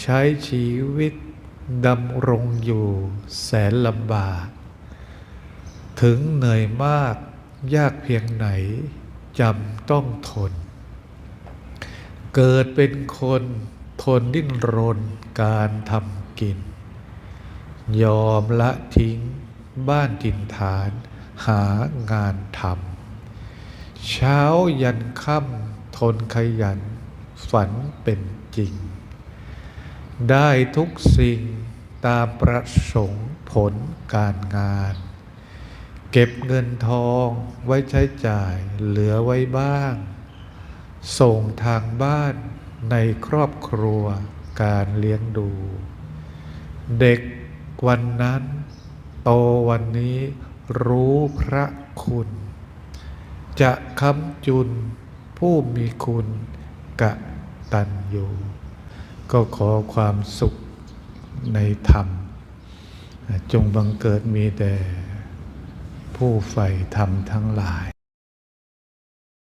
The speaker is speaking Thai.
ใช้ชีวิตดำรงอยู่แสนลำบาก ถึงเหนื่อยมากยากเพียงไหนจำต้องทน เกิดเป็นคนทนดิ้นรนการทำกิน ยอมละทิ้งบ้านถิ่นฐานหางานทำเช้ายันค่ำทนขยันฝันเป็นจริง ได้ทุกสิ่งตามประสงค์ผลการงาน เก็บเงินทองไว้ใช้จ่ายเหลือไว้บ้าง ส่งทางบ้านในครอบครัวการเลี้ยงดู เด็กวันนั้น โตวันนี้รู้พระคุณ จะค้ำจุนผู้มีคุณกะตันอยู่ ก็ขอความสุขในธรรม จงบังเกิดมีแต่ผู้ใฝ่ธรรมทั้งหลาย